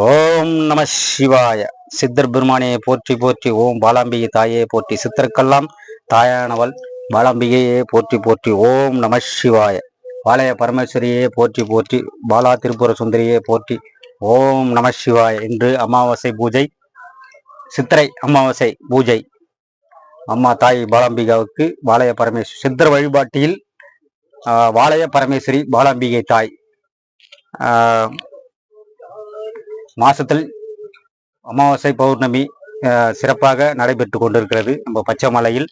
ஓம் நம சிவாய. சித்தர் பெருமானையை போற்றி போற்றி. ஓம் பாலாம்பிகை தாயே போற்றி. சித்தருக்கெல்லாம் தாயானவள் பாலாம்பிகையே போற்றி போற்றி. ஓம் நம சிவாய. பாளைய பரமேஸ்வரியே போற்றி போற்றி. பாலா திருப்புர சுந்தரியே போற்றி. ஓம் நம சிவாய. இன்று அமாவாசை பூஜை. சித்திரை அமாவாசை பூஜை. அம்மா தாய் பாலாம்பிகாவுக்கு பாளைய பரமேஸ்வரி. சித்தர் வழிபாட்டில் ஆஹ், பரமேஸ்வரி பாலாம்பிகை தாய். ஆஹ், மாசத்தில் அமாவாசை பௌர்ணமி சிறப்பாக நடைபெற்று கொண்டிருக்கிறது. நம்ம பச்சைமலையில்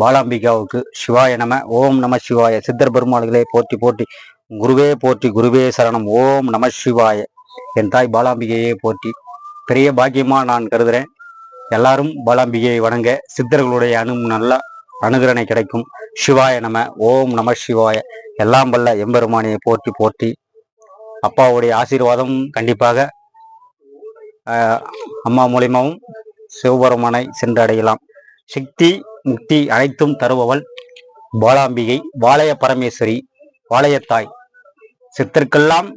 பாலாம்பிகாவுக்கு சிவாய நம ஓம் நம சிவாய. சித்தர் பெருமாள்களே போற்றி போற்றி. குருவே போற்றி குருவே சரணம். ஓம் நம சிவாய. என் தாய் பாலாம்பிகையே போற்றி. பெரிய பாக்கியமாக நான் கருதுகிறேன் எல்லாரும் பாலாம்பிகையை வணங்க. சித்தர்களுடைய அணு நல்ல அனுகிரணை கிடைக்கும். சிவாய நம ஓம் நம சிவாய. எல்லாம் வல்ல எம்பெருமானியை போற்றி போற்றி. அப்பாவுடைய ஆசீர்வாதம் கண்டிப்பாக அம்மா மூலியமாவும் சிவபெருமானை சென்றடையலாம். சக்தி முக்தி அனைத்தும் தருபவள் பாலாம்பிகை வாளைய பரமேஸ்வரி வாளையத்தாய் சித்தர்க்கெல்லாம்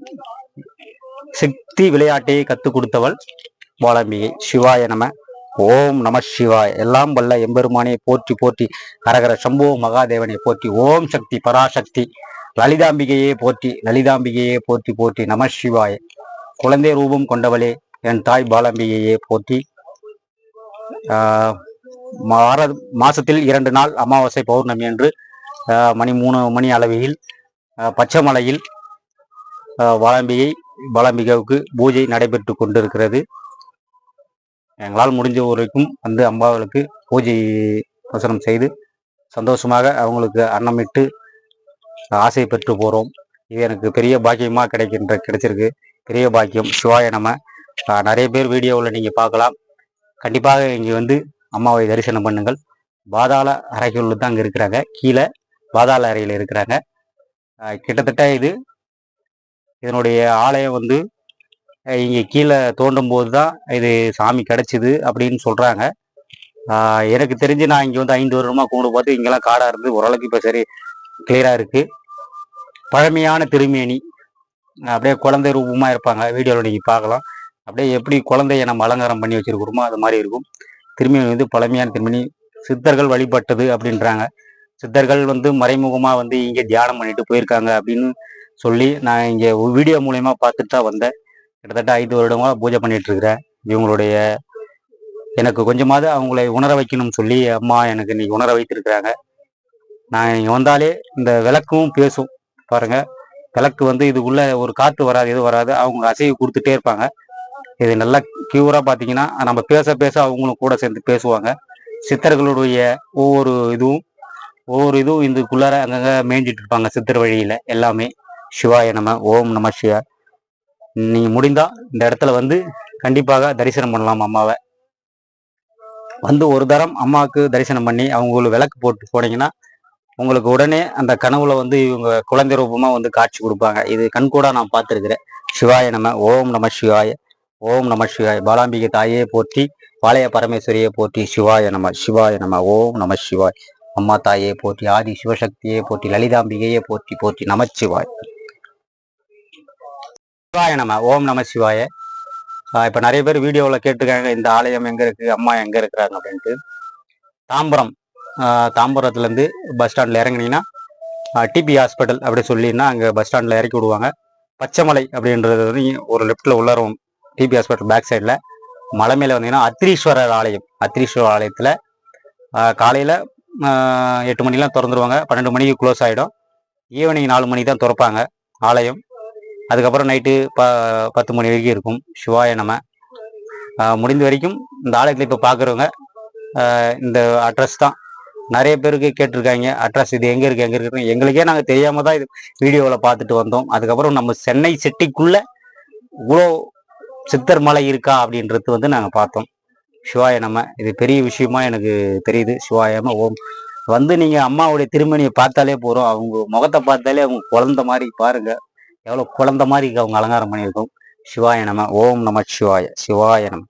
சக்தி விளையாட்டையை கற்றுக் கொடுத்தவள் பாலாம்பிகை. சிவாய நம. ஓம் நம சிவாய். எல்லாம் வல்ல எம்பெருமானை போற்றி போற்றி. கரகர சம்போ மகாதேவனை போற்றி. ஓம் சக்தி பராசக்தி. லலிதாம்பிகையே போற்றி லலிதாம்பிகையே போற்றி போற்றி. நம சிவாய். குழந்தை ரூபம் கொண்டவளே. என் தாய் பாலம்பிகையை போற்றி வார மார மாசத்தில் இரண்டு நாள் அமாவாசை பௌர்ணமி என்று மணி மூணு மணி அளவில் பச்சைமலையில் ஆஹ் பாலம்பிகாவுக்கு பாலாம்பிகாவுக்கு பூஜை நடைபெற்று கொண்டிருக்கிறது. எங்களால் முடிஞ்ச வரைக்கும் வந்து அம்பாவுக்கு பூஜை வசனம் செய்து சந்தோஷமாக அவங்களுக்கு அன்னமிட்டு ஆசை பெற்று போகிறோம் இது எனக்கு பெரிய பாக்கியமாக கிடைக்கின்ற கிடைச்சிருக்கு. பெரிய பாக்கியம். சிவாய நம்ம நிறைய பேர் வீடியோவில் நீங்கள் பார்க்கலாம். கண்டிப்பாக இங்கே வந்து அம்மாவை தரிசனம் பண்ணுங்கள். பாதாள அறைகளில் தான் அங்கே இருக்கிறாங்க. கீழே பாதாள அறையில் இருக்கிறாங்க. கிட்டத்தட்ட இது இதனுடைய ஆலயம் வந்து இங்கே கீழே தோண்டும் போது தான் இது சாமி கிடச்சிது அப்படின்னு சொல்கிறாங்க எனக்கு தெரிஞ்சு நான் இங்கே வந்து ஐந்து வருடமாக கூண்டு பார்த்து இங்கெல்லாம் காடாக இருந்து ஓரளவுக்கு இப்போ சரி கிளியராக இருக்குது பழமையான திருமேனி. அப்படியே குழந்தை ரூபமாக இருப்பாங்க. வீடியோவில் நீங்கள் பார்க்கலாம். அப்படியே எப்படி குழந்தைய நம்ம அலங்காரம் பண்ணி வச்சிருக்கிறோமோ அது மாதிரி இருக்கும். திருமணி வந்து பழமையான திருமணி சித்தர்கள் வழிபட்டது அப்படின்றாங்க. சித்தர்கள் வந்து மறைமுகமாக வந்து இங்கே தியானம் பண்ணிட்டு போயிருக்காங்க அப்படின்னு சொல்லி நான் இங்கே வீடியோ மூலயமா பார்த்துட்டு தான் வந்தேன். கிட்டத்தட்ட ஐந்து வருடமாக பூஜை பண்ணிட்டு இருக்கிறேன். இவங்களுடைய எனக்கு கொஞ்சமாவது அவங்களை உணர வைக்கணும்னு சொல்லி அம்மா எனக்கு இன்னைக்கு உணர வைத்திருக்கிறாங்க. நான் இங்கே வந்தாலே இந்த விளக்கும் பேசும். பாருங்க. விளக்கு வந்து இதுக்குள்ள ஒரு காற்று வராது எதுவும் வராது. அவங்க அசைவு கொடுத்துட்டே இருப்பாங்க. இது நல்லா கியூராக பார்த்தீங்கன்னா நம்ம பேச பேச அவங்களும் கூட சேர்ந்து பேசுவாங்க. சித்தர்களுடைய ஒவ்வொரு இதுவும் ஒவ்வொரு இதுவும் இதுக்குள்ளார அங்கங்கே மேய்ஞ்சிட்டு இருப்பாங்க சித்தர் வழியில். எல்லாமே சிவாய நம ஓம் நம சிவா நீங்கள் முடிந்தால் இந்த இடத்துல வந்து கண்டிப்பாக தரிசனம் பண்ணலாம் அம்மாவை. வந்து ஒரு தரம் அம்மாவுக்கு தரிசனம் பண்ணி அவங்களுக்கு விளக்கு போட்டு போனீங்கன்னா உங்களுக்கு உடனே அந்த கனவுல வந்து இவங்க குழந்தை ரூபமாக வந்து காட்சி கொடுப்பாங்க. இது கண்கூடாக நான் பார்த்துருக்குறேன். சிவாய நம ஓம் நம சிவாய. ஓம் நம சிவாய் பாலாம்பிகை தாயே போற்றி பாளைய பரமேஸ்வரியே போற்றி சிவாய நம சிவாய நம ஓம் நம சிவாய். அம்மா தாயே போற்றி ஆதி சிவசக்தியே போற்றி லலிதாம்பிகையே போற்றி போற்றி நமச்சிவாய் சிவாய. நம ஓம் நம சிவாய. இப்ப நிறைய பேர் வீடியோவில் கேட்டிருக்காங்க இந்த ஆலயம் எங்க இருக்கு அம்மா எங்க இருக்கிறாங்க அப்படின்ட்டு. தாம்பரம் தாம்பரத்துல இருந்து பஸ் ஸ்டாண்ட்ல இறங்குனீங்கன்னா டிபி ஹாஸ்பிட்டல் அப்படி சொல்லினா அங்கே பஸ் ஸ்டாண்டில் இறக்கி விடுவாங்க. பச்சைமலை அப்படின்றது வந்து ஒரு லெஃப்ட்டில் உள்ளரும் டிபி ஹாஸ்பிட்டல் பேக் சைடில் மலை மேலே வந்தீங்கன்னா அத்ரீஸ்வரர் ஆலயம். அத்ரீஸ்வரர் ஆலயத்தில் காலையில் எட்டு மணிலாம் திறந்துருவாங்க. பன்னெண்டு மணிக்கு க்ளோஸ் ஆகிடும் ஈவினிங் நாலு மணிக்கு தான் திறப்பாங்க ஆலயம். அதுக்கப்புறம் நைட்டு ப பத்து மணி வரைக்கும் இருக்கும். சிவாய நம. முடிந்த வரைக்கும் இந்த ஆலயத்தில் இப்போ பார்க்குறவங்க இந்த அட்ரஸ் தான். நிறைய பேருக்கு கேட்டிருக்காங்க அட்ரஸ் இது எங்கே இருக்குது எங்கே இருக்குது எங்களுக்கே நாங்கள் தெரியாமல் தான் இது வீடியோவில் பார்த்துட்டு வந்தோம். அதுக்கப்புறம் நம்ம சென்னை சிட்டிக்குள்ளே இவ்வளோ சித்தர் மலை இருக்கா அப்படின்றது வந்து நாங்கள் பார்த்தோம். சிவாய நம்ம இது பெரிய விஷயமா எனக்கு தெரியுது. சிவாயம ஓம். வந்து நீங்கள் அம்மாவுடைய திருமணியை பார்த்தாலே போகிறோம் அவங்க முகத்தை பார்த்தாலே அவங்க குழந்த மாதிரி பாருங்க. எவ்வளோ குழந்த மாதிரி அவங்க அலங்காரம் பண்ணியிருக்கோம். சிவாய நம ஓம் நம சிவாய சிவாய நம.